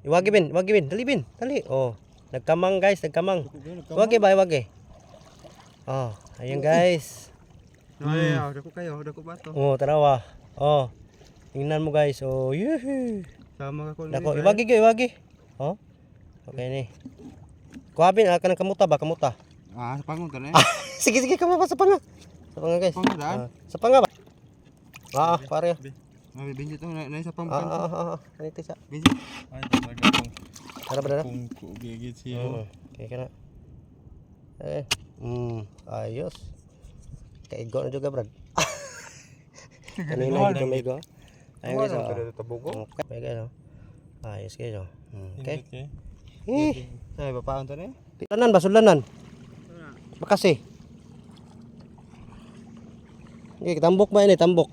Iwagi bin, iwagi bin. Dali bin, dali. Oh, nagkamang guys, nagkamang. Iwagi ba, iwagi. Oh, ayun guys. Ay, ah, dako kayo, dako ba to? Oh, tarawa. Oh. Tingnan mo guys. Oh, yuhu. Sama ka ko. Dako, iwagi ko, iwagi. Oh. Okay ni. Kuhabin, ah, kanang kamuta ba, kamuta. Ah, sa pangon to na. sige, sige, kamo pa sa panga. Sa panga guys. Pangon daan. Ah, sa panga ba? Ah, ah, pare. Ah, binjo to na na sa pampan. ah, ah, ah. Kanito siya. Binjo. Ay, talaga kung Tara ba, tara? kung kugigit siya. Oo. Okay ka na. Eh. Mm, ayos. Kaigo na juga, Brad. Kanina dito may go. Ayun guys, oh. Tabugo. Okay, may guys, oh. Ayos guys, oh. Mm, Okay. Okay. Eh, Ay, bapaon to na. sulanan ba, sulanan? Makasi. Okay, tambok ba ini, tambok?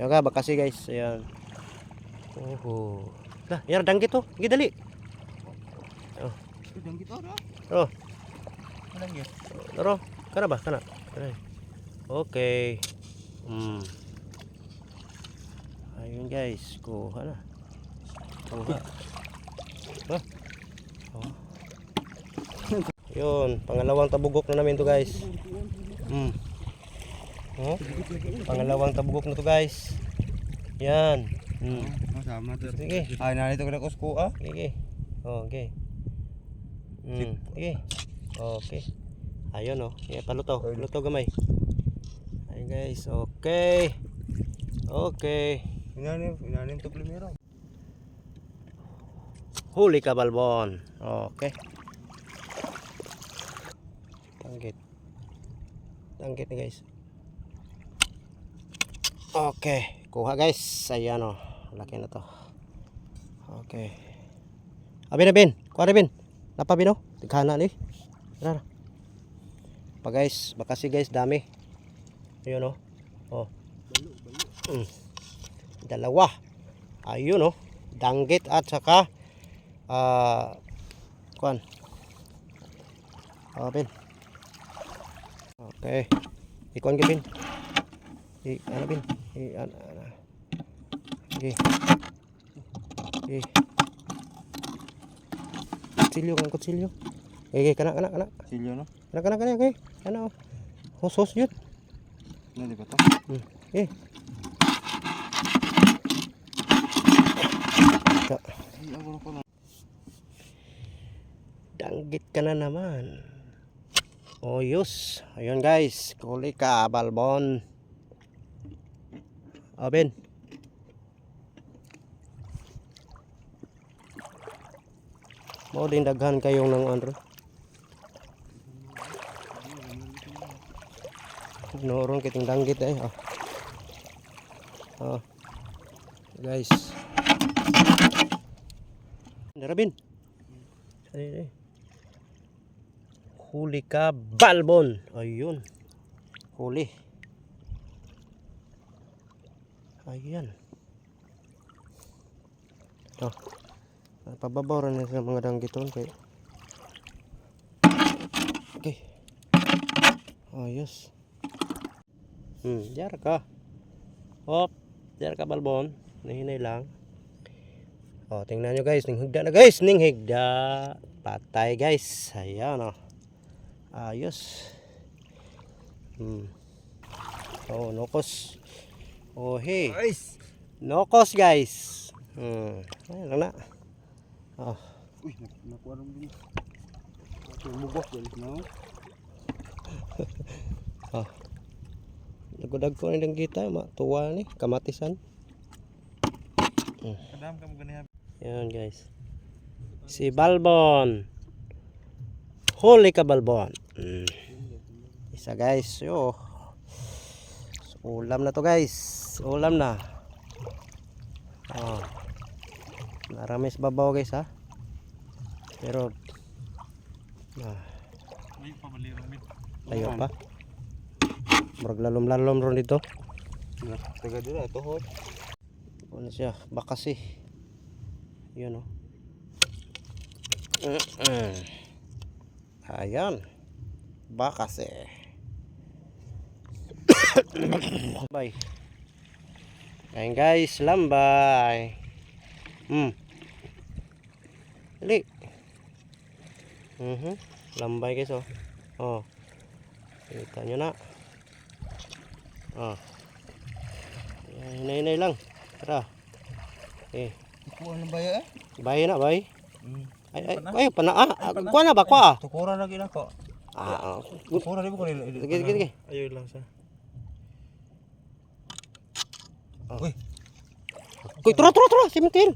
Yan ka, bakasi guys. Ayan. Oho. Dah, yan, danggit to. Sige, dali. Dang kita ra. Oh. Walang git. Laro, kana ba? Kana. Kana. Okay. Hmm. Ayun guys, kuha na. Kuha. Ah. Oh. Yun, pangalawang tabugok na namin to guys. Hmm. Oh. Pangalawang tabugok na to guys. Yan. Hmm. Masama to. Sige. Ay, narito ko na kusko ah. Okay. Oh, okay. Mm, okay. Okay. Ayun oh. Yeah, paluto. Luto gamay. Ayun guys. Okay. Okay. Inanim, inanim to primero. Huli ka balbon. Okay. Tanggit. Tanggit ni guys. Okay. Kuha guys. Ayan oh. Laki na to. Okay. Abi na bin. Kuha na bin. Napa bin oh. Tigana ni. Tara. Pa guys. Baka si guys dami. Ayun oh. Oh. Mm. Dalawa. Ayun oh. Danggit at saka ah kuan. Ah, bin. Okay. Ikuan ka bin. I ano bin? I ano ano. Okay. Okay. Kutsilyo kan kutsilyo. Okay, kana kana kana. Silyo no. Kana kana kana okay. Ano? Hos hos yun. Nali ba to? Hmm. Eh. Ka- Ay, ako ko lang. Danggit ka na naman. Oyos. Ayun guys. Kuli ka, balbon. Oben. Mo din daghan kayong ng ano. Noron kiting danggit eh. Oh. Oh. Guys. Narabin. Ay, ay. Huli ka balbon. Ayun. Huli. Ayan. Oh. Pababaw rin sa mga danggiton kay. Okay. Ayos. Hmm, jar ka. Hop, jar ka balbon. Nahinay lang. Oh, tingnan nyo guys, ning higda na guys, ning higda. Patay guys. Ayan oh. Ayos. Hmm. Oh, nokos. Oh, hey. Guys. Nokos guys. Hmm. Ayun lang na. Oh. Uy, nak- nakuha rin din. Tumugok din no. Nagudag ko na kita, matuwa ni, kamatisan. Kadam ka mo ganihan. Yan guys. Si Balbon. Huli ka Balbon. Mm. Isa guys. Yo. Ulam na to guys. Ulam na. Oh. Naramis babaw guys ha. Pero ah, May pabalirong mit. tayo pa. Murag lalom-lalom ron dito. Taga dira to hot. Ano siya? Bakasi. Yun oh. Mm-mm. Ayan. Bakasi. Bye. Ayan guys, lambay. Hmm. Dali. Mhm. Lambay guys oh. Oh. Kita nyo na. Oh. Hinay-hinay lang. Tara. Eh, Kuha ng baya eh. bayi na, bay. Hmm. Ay, ay, ay, pana, ah, ah, kuha na ba, kuha? Tukura lagi na ko. Ah, ah. Tukura di ba ko nila. Sige, sige, sige. Ayaw lang siya. Uy. Kuy, tura, tura, tura, simtil.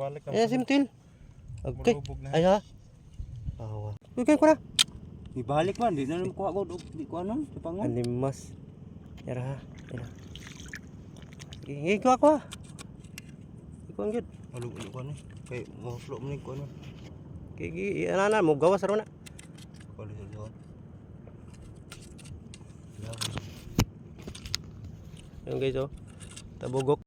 Balik ka. Ayan, simtil. Okay. Na. Ay, ha? Awa. Uy, kaya ko na. Ibalik man, di na naman kuha ko. Di kuha nun, sa pangon. Animas. Yara ha. Yara. Sige, kuha ko ha. Ikaw ang good. Malubog ko na. Kay mo flow mo ni ko na. Gigi, ano na, mo gawas ro na. Kali sa doon. Yung guys, oh. Tabugok.